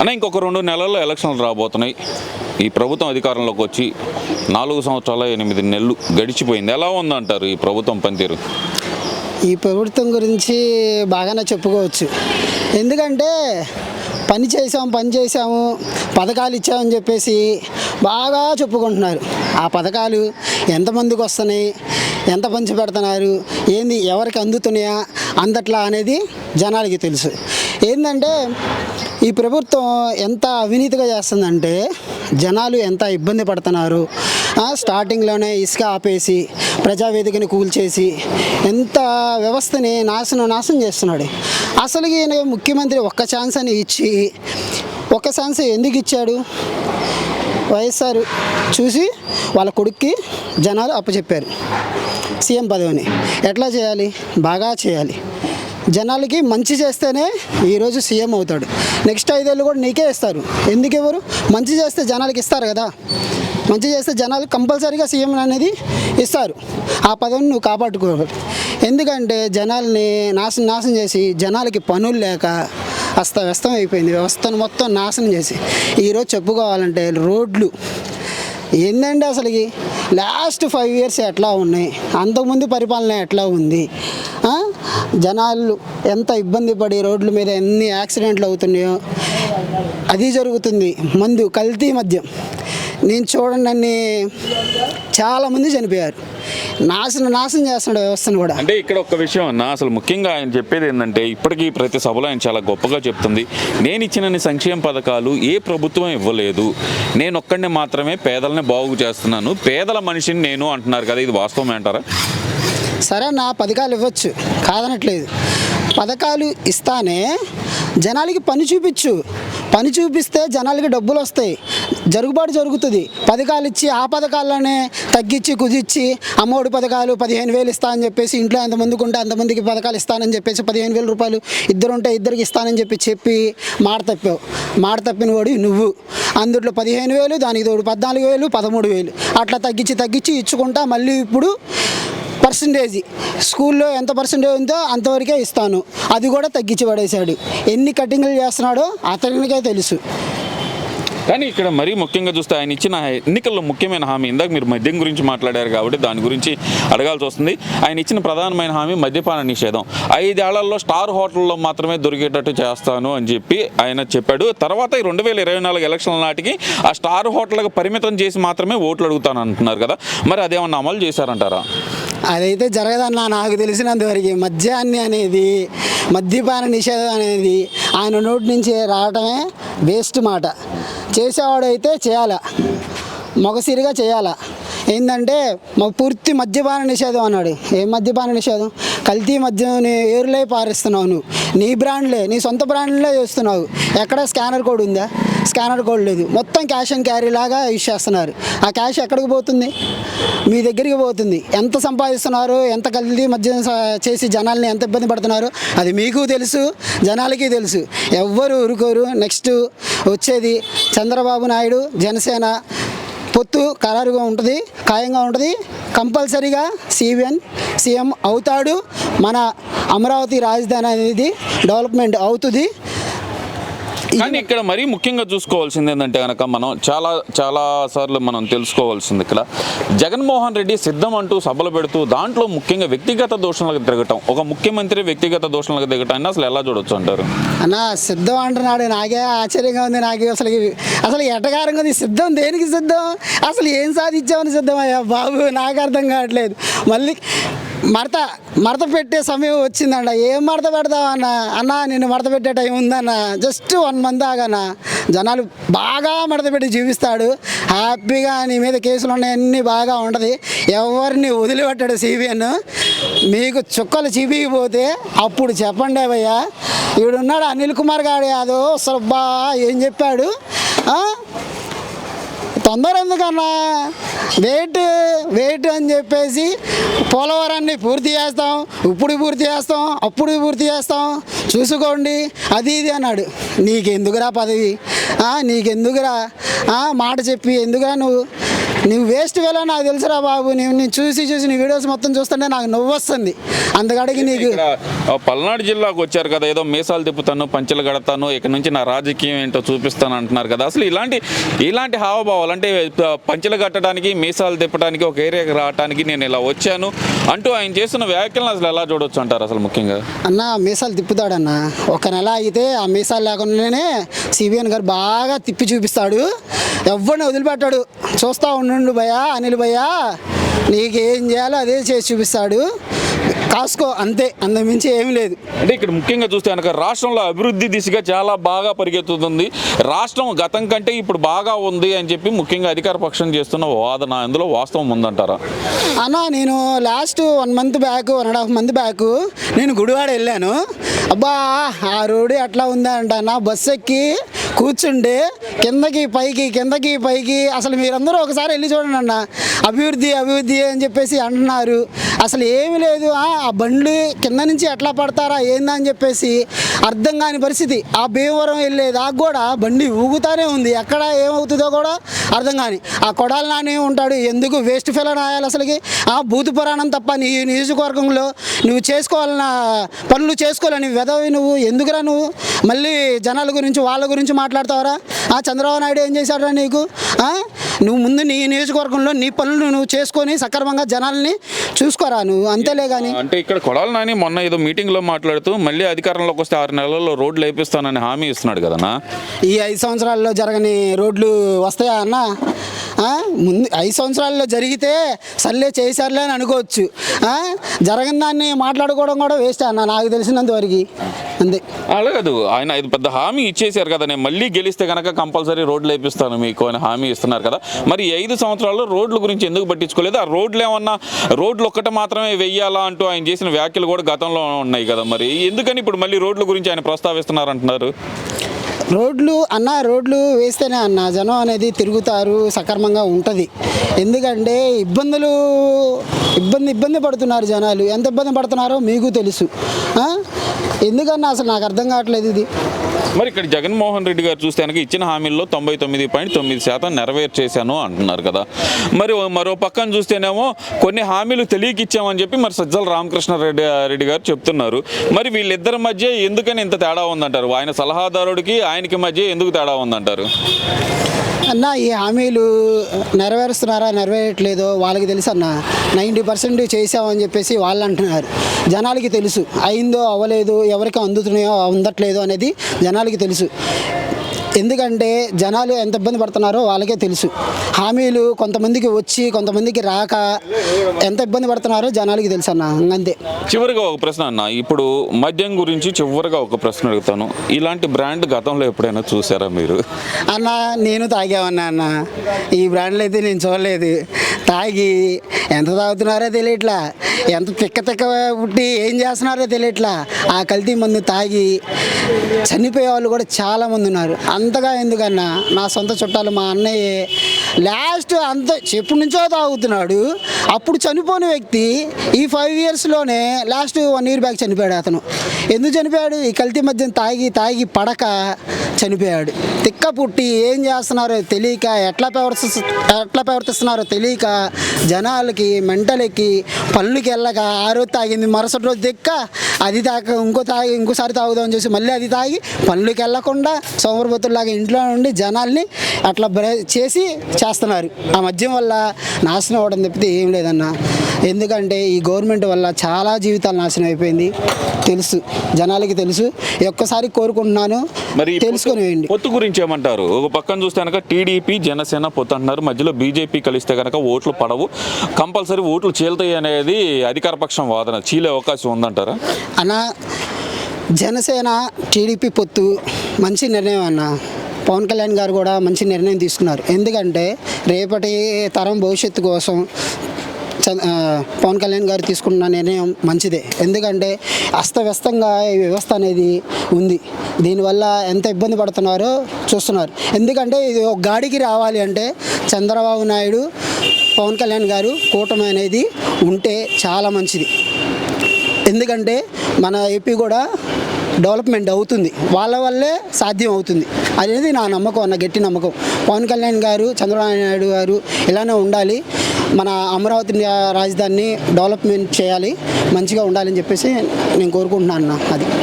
అన్న ఇంకొక రెండు నెలల్లో ఎలక్షన్లు రాబోతున్నాయి. ఈ ప్రభుత్వం అధికారంలోకి వచ్చి నాలుగు సంవత్సరాల ఎనిమిది నెలలు గడిచిపోయింది. ఎలా ఉందంటారు ఈ ప్రభుత్వం పనితీరు? ఈ ప్రభుత్వం గురించి బాగానే చెప్పుకోవచ్చు. ఎందుకంటే పని చేసాం పని చేసాము పథకాలు ఇచ్చామని చెప్పేసి బాగా చెప్పుకుంటున్నారు. ఆ పథకాలు ఎంతమందికి వస్తున్నాయి ఎంత పంచి పెడుతున్నారు ఏంది ఎవరికి అందుతున్నాయా అందట్లా అనేది జనాలకి తెలుసు. ఏంటంటే ఈ ప్రభుత్వం ఎంత అవినీతిగా చేస్తుందంటే జనాలు ఎంత ఇబ్బంది పడుతున్నారు. స్టార్టింగ్లోనే ఇసుక ఆపేసి ప్రజావేదికని కూల్చేసి ఎంత వ్యవస్థని నాశనం నాశనం చేస్తున్నాడు. అసలు ఈయన ముఖ్యమంత్రి ఒక్క ఛాన్స్ అని ఇచ్చి ఒక్క ఛాన్స్ ఎందుకు ఇచ్చాడు? వైఎస్ఆర్ చూసి వాళ్ళ కొడుక్కి జనాలు అప్పచెప్పారు. సీఎం పదవిని. ఎట్లా చేయాలి? బాగా చేయాలి. జనాలకి మంచి చేస్తేనే ఈరోజు సీఎం అవుతాడు. నెక్స్ట్ ఐదేళ్ళు కూడా నీకే ఇస్తారు. ఎందుకు ఎవరు మంచి చేస్తే జనాలకి ఇస్తారు కదా. మంచి చేస్తే జనాలు కంపల్సరీగా సీఎం అనేది ఇస్తారు. ఆ పదవిని నువ్వు కాపాడుకోవాలి. ఎందుకంటే జనాల్ని నాశనం నాశనం చేసి జనాలకి పనులు లేక అస్తవ్యస్తం అయిపోయింది వ్యవస్థను మొత్తం నాశనం చేసి. ఈరోజు చెప్పుకోవాలంటే రోడ్లు. ఏందండి అసలుకి? లాస్ట్ ఫైవ్ ఇయర్స్ ఎట్లా ఉన్నాయి? అంతకుముందు పరిపాలన ఎట్లా ఉంది? జనాలు ఎంత ఇబ్బంది పడి రోడ్ల మీద ఎన్ని యాక్సిడెంట్లు అవుతున్నాయో అది జరుగుతుంది. మందు కల్తీ మద్యం. నేను చూడండి చాలామంది చనిపోయారు. నాశనం నాశనం చేస్తున్నాడు వ్యవస్థను కూడా. అంటే ఇక్కడ ఒక విషయం అన్న అసలు ముఖ్యంగా ఆయన చెప్పేది ఏంటంటే ఇప్పటికీ ప్రతి సభలో ఆయన చాలా గొప్పగా చెప్తుంది నేను ఇచ్చిన సంక్షేమ పథకాలు ఏ ప్రభుత్వం ఇవ్వలేదు. నేను ఒక్కడిని మాత్రమే పేదలని బాగు చేస్తున్నాను. పేదల మనిషిని నేను అంటున్నారు కదా ఇది వాస్తవం అంటారా? సరే నా పథకాలు ఇవ్వచ్చు. కాదనట్లేదు. పథకాలు ఇస్తానే జనాలకి పని చూపించు పని చూపిస్తే జనాలకి డబ్బులు వస్తాయి. జరుగుబాటు జరుగుతుంది. పథకాలు ఇచ్చి ఆ పథకాలనే తగ్గించి కుదిర్చి అమ్మఒడి పథకాలు పదిహేను వేలు ఇస్తా అని చెప్పేసి ఇంట్లో ఎంతమందికి ఉంటే అంతమందికి పథకాలు ఇస్తానని చెప్పేసి పదిహేను వేల రూపాయలు ఇద్దరు ఉంటే ఇద్దరికి ఇస్తానని చెప్పి చెప్పి మాట తప్పావు. మాట తప్పిన వాడు నువ్వు. అందులో పదిహేను వేలు దానికి తోడు పద్నాలుగు వేలు పదమూడు వేలు. అట్లా తగ్గించి తగ్గించి ఇచ్చుకుంటా మళ్ళీ ఇప్పుడు పర్సంటేజ్ స్కూల్లో ఎంత పర్సంటేజ్ ఉందో అంతవరకే ఇస్తాను. అది కూడా తగ్గించి పడేశాడు. ఎన్ని కటింగ్లు చేస్తున్నాడో అతనికే తెలుసు. కానీ ఇక్కడ మరీ ముఖ్యంగా చూస్తే ఆయన ఇచ్చిన ఎన్నికల్లో ముఖ్యమైన హామీ ఇందాక మీరు మద్యం గురించి మాట్లాడారు కాబట్టి దాని గురించి అడగాల్సి వస్తుంది. ఆయన ఇచ్చిన ప్రధానమైన హామీ మద్యపాన నిషేధం. ఐదేళ్ళలో స్టార్ హోటల్లో మాత్రమే దొరికేటట్టు చేస్తాను అని చెప్పి ఆయన చెప్పాడు. తర్వాత ఈ రెండు వేల ఇరవై నాలుగు ఎలక్షన్ల నాటికి ఆ స్టార్ హోటల్కి పరిమితం చేసి మాత్రమే ఓట్లు అడుగుతాను అంటున్నారు కదా. మరి అదేమన్నా అమలు చేశారంటారా? అదైతే జరగదన్న నాకు తెలిసినంతవరకు మద్యాన్ని అనేది మద్యపాన నిషేధం అనేది ఆయన నోటి నుంచి రావటమే వేస్ట్ మాట. చేసేవాడైతే చేయాల. మొగసిరిగా చేయాల. ఏంటంటే మా పూర్తి మద్యపాన నిషేధం అన్నాడు. ఏం మద్యపాన నిషేధం? కల్తీ మద్యం ఏరులే పారిస్తున్నావు నువ్వు. నీ బ్రాండ్లే నీ సొంత బ్రాండ్లే చేస్తున్నావు. ఎక్కడ స్కానర్ కోడ్ ఉందా? స్కానర్ కోడ్ లేదు. మొత్తం క్యాష్ అండ్ క్యారీ లాగా యూజ్ చేస్తున్నారు. ఆ క్యాష్ ఎక్కడికి పోతుంది? మీ దగ్గరికి పోతుంది. ఎంత సంపాదిస్తున్నారు? ఎంత కల్తీ మధ్య చేసి జనాల్ని ఎంత ఇబ్బంది పడుతున్నారు? అది మీకు తెలుసు జనాలకి తెలుసు. ఎవ్వరు ఊరుకోరు. నెక్స్ట్ వచ్చేది చంద్రబాబు నాయుడు జనసేన పొత్తు ఖరారుగా ఉంటుంది ఖాయంగా ఉంటుంది. కంపల్సరీగా సీఎం సీఎం అవుతాడు. మన అమరావతి రాజధాని అనేది డెవలప్మెంట్ అవుతుంది. కానీ ఇక్కడ మరీ ముఖ్యంగా చూసుకోవాల్సింది ఏంటంటే కనుక మనం చాలా చాలా సార్లు మనం తెలుసుకోవాల్సింది ఇక్కడ. జగన్మోహన్ రెడ్డి సిద్ధం అంటూ సభలు పెడుతూ దాంట్లో ముఖ్యంగా వ్యక్తిగత దోషణలకు తిరగటం ఒక ముఖ్యమంత్రి వ్యక్తిగత దోషణలకు దిగటాన్ని అసలు ఎలా చూడొచ్చు అంటారు? అన్న సిద్ధం అంటున్నాడు నాకే ఆశ్చర్యంగా ఉంది నాకే అసలు అసలు ఎటగారంగా ఉంది సిద్ధం దేనికి సిద్ధం? అసలు ఏం సాధించామని సిద్ధం అయ్యా? బాబు నాకు అర్థం కావట్లేదు. మళ్ళీ మడత మడత పెట్టే సమయం వచ్చిందన్న. ఏం మడత పెడతావు అన్న నేను మడత పెట్టే టైం ఉందన్న. జస్ట్ వన్ మంత్ ఆగన్న. జనాలు బాగా మడత పెట్టి జీవిస్తాడు. హ్యాపీగా నీ మీద కేసులు ఉన్నాయన్నీ బాగా ఉంటుంది. ఎవరిని వదిలిపెట్టాడు సిబిఎన్ మీకు చుక్కలు చీపికిపోతే అప్పుడు చెప్పండి భయ్యా ఈడున్నాడు అనిల్ కుమార్ గారు యాదవ్ అసలు బా ఏం చెప్పాడు? తొందర ఎందుకన్నా వెయిట్ వెయిట్ అని చెప్పేసి పోలవరాన్ని పూర్తి చేస్తాం ఇప్పుడు పూర్తి చేస్తాం అప్పుడు పూర్తి చేస్తాం. చూసుకోండి అది ఇది అన్నాడు. నీకెందుకురా పదవి? నీకెందుకురా? మాట చెప్పి ఎందుకురా నువ్వు? నువ్వు వేస్ట్ వేలా నాకు తెలుసురా బాబు నేను నేను చూసి చూసి నీ వీడియోస్ మొత్తం చూస్తుంటే నాకు నవ్వు వస్తుంది. అంతకాడికి నీకు ఇక్కడ పల్నాడు జిల్లాకు వచ్చారు కదా ఏదో మీసాలు తిప్పుతాను పంచెలు కడతాను ఇక నుంచి నా రాజకీయం ఏంటో చూపిస్తాను అంటున్నారు కదా. అసలు ఇలాంటి ఇలాంటి హావభావాలు అంటే పంచెలు కట్టడానికి మీసాలు తిప్పడానికి ఒక ఏరియాకి రావడానికి నేను ఇలా వచ్చాను అంటూ ఆయన చేస్తున్న వ్యాఖ్యలను అసలు ఎలా చూడొచ్చు అంటారు అసలు ముఖ్యంగా? అన్న మీసాలు తిప్పుతాడన్న. ఒక నెల అయితే ఆ మీసాలు లేకుండానే సిబిఎన్ గారు బాగా తిప్పి చూపిస్తాడు. ఎవరిని వదిలిపెట్టాడు? చూస్తా ఉండు భయ్యా అనిల్ భయ్యా. నీకు ఏం చేయాలో అదే చేసి చూపిస్తాడు. కాసుకో అంతే అంతకుమించి ఏమీ లేదు. అంటే ఇక్కడ ముఖ్యంగా చూస్తే కనుక రాష్ట్రంలో అభివృద్ధి దిశగా చాలా బాగా పరిగెత్తుతుంది. రాష్ట్రం గతం కంటే ఇప్పుడు బాగా ఉంది అని చెప్పి ముఖ్యంగా అధికార పక్షం చేస్తున్న వాదన అందులో వాస్తవం ఉందంటారా? అన్న నేను last one month back one and half month back నేను గుడివాడ వెళ్ళాను. అబ్బా ఆ రోడ్డు ఎట్లా ఉందా అంట నా బస్సు ఎక్కి కూర్చుంటే కిందకి పైకి కిందకి పైకి అసలు మీరందరూ ఒకసారి వెళ్ళి చూడండి అన్న. అభివృద్ధి అభివృద్ధి అని చెప్పేసి అంటున్నారు. అసలు ఏమీ లేదు ఆ బండ్లు కింద నుంచి ఎట్లా పడతారా ఏందా అని చెప్పేసి అర్థం కాని పరిస్థితి. ఆ భీమవరం వెళ్ళే దాకా కూడా బండి ఊగుతానే ఉంది. ఎక్కడ ఏమవుతుందో కూడా అర్థం కాని. ఆ కొడాలి నాని ఉంటాడు ఎందుకు వేస్ట్ ఫెలో రాయాలి అసలుకి? ఆ భూత పురాణం తప్ప నీ నియోజకవర్గంలో నువ్వు చేసుకోవాలన్న పనులు చేసుకోవాలని వెదవి నువ్వు ఎందుకురా నువ్వు? మళ్ళీ జనాల గురించి వాళ్ళ గురించి మాట్లాడతావరా? ఆ చంద్రబాబు నాయుడు ఏం చేశాడురా నీకు? నువ్వు ముందు నీ నియోజకవర్గంలో నీ పనులు నువ్వు చేసుకొని సక్రమంగా జనాల్ని చూసుకోరా నువ్వు? అంతేలే కానీ అంటే ఇక్కడ కొడాలి నాని మొన్న ఏదో మీటింగ్లో మాట్లాడుతూ మళ్ళీ అధికారంలోకి వస్తే ఆరు నెలల్లో రోడ్లు వేపిస్తానని హామీ ఇస్తున్నాడు కదనా ఈ ఐదు సంవత్సరాల్లో జరగని రోడ్లు వస్తాయా అన్న? ముందు ఐదు సంవత్సరాల్లో జరిగితే సర్లే చేశారులే అని అనుకోవచ్చు. జరగని దాన్ని మాట్లాడుకోవడం కూడా వేస్ట్ అన్న నాకు తెలిసినంత వరకు. అంతే. అలా ఆయన ఇది పెద్ద హామీ ఇచ్చేశారు కదా. నేను మళ్ళీ గెలిస్తే కనుక కంపల్సరీ రోడ్లు వేపిస్తాను మీకు అని హామీ ఇస్తున్నారు కదా. మరి ఐదు సంవత్సరాల్లో రోడ్ల గురించి ఎందుకు పట్టించుకోలేదు? ఆ రోడ్లు ఏమన్నా రోడ్లు ఒక్కటి మాత్రమే వెయ్యాలా అంటూ ఆయన చేసిన వ్యాఖ్యలు కూడా గతంలో ఉన్నాయి కదా మరి. ఎందుకని ఇప్పుడు మళ్ళీ రోడ్ల గురించి ఆయన ప్రస్తావిస్తున్నారు అంటున్నారు రోడ్లు అన్న రోడ్లు వేస్తేనే అన్న జనం అనేది తిరుగుతారు సక్రమంగా ఉంటుంది. ఎందుకంటే ఇబ్బందులు ఇబ్బంది ఇబ్బంది పడుతున్నారు జనాలు. ఎంత ఇబ్బంది పడుతున్నారో మీకు తెలుసు. ఎందుకన్నా అసలు నాకు అర్థం కావట్లేదు ఇది. మరి ఇక్కడ జగన్మోహన్ రెడ్డి గారు చూస్తే కనుక ఇచ్చిన హామీల్లో తొంభై తొమ్మిది పాయింట్ తొమ్మిది శాతం నెరవేర్చేశాను అంటున్నారు కదా. మరి మరో పక్కన చూస్తేనేమో కొన్ని హామీలు తెలియకిచ్చామని చెప్పి మరి సజ్జల రామకృష్ణారెడ్డి రెడ్డి గారు చెప్తున్నారు. మరి వీళ్ళిద్దరి మధ్య ఎందుకని ఇంత తేడా ఉందంటారు? ఆయన సలహాదారుడికి ఆయనకి మధ్య ఎందుకు తేడా ఉందంటారు? అన్న ఈ హామీలు నెరవేరుస్తున్నారా నెరవేరట్లేదో వాళ్ళకి తెలుసు అన్న. నైంటీ పర్సెంట్ చేసామని చెప్పేసి వాళ్ళు అంటున్నారు. జనాలకి తెలుసు. అయిందో అవ్వలేదు ఎవరికి అందుతున్నాయో అందట్లేదో అనేది జనాలకి తెలుసు. ఎందుకంటే జనాలు ఎంత ఇబ్బంది పడుతున్నారో వాళ్ళకే తెలుసు. హామీలు కొంతమందికి వచ్చి కొంతమందికి రాక ఎంత ఇబ్బంది పడుతున్నారో జనాలకి తెలుసు అన్న అంతే. చివరిగా ఒక ప్రశ్న అన్న ఇప్పుడు మద్యం గురించి చివరిగా ఒక ప్రశ్న అడుగుతాను. ఇలాంటి బ్రాండ్ గతంలో ఎప్పుడైనా చూసారా మీరు? అన్న నేను తాగామన్నా అన్న. ఈ బ్రాండ్లు అయితే నేను చూడలేదు. తాగి ఎంత తాగుతున్నారో తెలియట్లా. ఎంత తిక్క తిక్క పుట్టి ఏం చేస్తున్నారో తెలియట్లా. ఆ కల్తీ మందు తాగి చనిపోయే వాళ్ళు కూడా చాలామంది ఉన్నారు. అంతగా ఎందుకన్నా? నా సొంత చుట్టాలు మా అన్నయ్య లాస్ట్ అంత ఎప్పటి నుంచో తాగుతున్నాడు. అప్పుడు చనిపోయిన వ్యక్తి ఈ ఫైవ్ ఇయర్స్లోనే లాస్ట్ వన్ ఇయర్ బ్యాక్ చనిపోయాడు అతను. ఎందుకు చనిపోయాడు? ఈ కల్తీ మధ్యన తాగి తాగి పడక చనిపోయాడు. తిక్క పుట్టి ఏం చేస్తున్నారో తెలియక ఎట్లా ప్రవర్తి ఎట్లా ప్రవర్తిస్తున్నారో తెలియక జనాలకి మెంటలకి పనులకి వెళ్ళక ఆ రోజు తాగింది. మరుసటి రోజు తిక్క అది తాక ఇంకో తాగి ఇంకోసారి తాగుదామని చూసి మళ్ళీ అది తాగి పనులకి వెళ్ళకుండా సోమరబతుల్లాగా ఇంట్లో నుండి జనాల్ని అట్లా బ్రే చేసి చేస్తున్నారు. ఆ మద్యం వల్ల నాశనం అవ్వడం తప్పితే ఏం లేదన్న. ఎందుకంటే ఈ గవర్నమెంట్ వల్ల చాలా జీవితాలు నాశనం అయిపోయింది. తెలుసు. జనాలకి తెలుసు. ఒక్కసారి కోరుకుంటున్నాను. మరి పొత్తు- వేయండి పొత్తు గురించి ఏమంటారు? ఒక పక్కన చూస్తే కనుక టీడీపీ జనసేన పొత్తు అంటున్నారు. మధ్యలో బీజేపీ కలిస్తే కనుక ఓట్లు పడవు. కంపల్సరీ ఓట్లు చీలుతాయి అనేది అధికార పక్షం వాదన. చీలే అవకాశం ఉందంటారా? అన్న జనసేన టీడీపీ పొత్తు మంచి నిర్ణయం అన్న. పవన్ కళ్యాణ్ గారు కూడా మంచి నిర్ణయం తీసుకున్నారు. ఎందుకంటే రేపటి తరం భవిష్యత్తు కోసం పవన్ కళ్యాణ్ గారు తీసుకున్న నిర్ణయం మంచిదే. ఎందుకంటే అస్తవ్యస్తంగా ఈ వ్యవస్థ అనేది ఉంది. దీనివల్ల ఎంత ఇబ్బంది పడుతున్నారో చూస్తున్నారు. ఎందుకంటే ఇది ఒక గాడికి రావాలి అంటే చంద్రబాబు నాయుడు పవన్ కళ్యాణ్ గారు కూటమి అనేది ఉంటే చాలా మంచిది. ఎందుకంటే మన ఏపీ కూడా డెవలప్మెంట్ అవుతుంది. వాళ్ళ వల్లే సాధ్యం అవుతుంది. అనేది నా నమ్మకం అన్న గట్టి నమ్మకం. పవన్ కళ్యాణ్ గారు చంద్రబాబు నాయుడు గారు ఇలానే ఉండాలి. మన అమరావతి రాజధానిని డెవలప్మెంట్ చేయాలి మంచిగా ఉండాలని చెప్పేసి నేను కోరుకుంటున్నాను అన్న అది.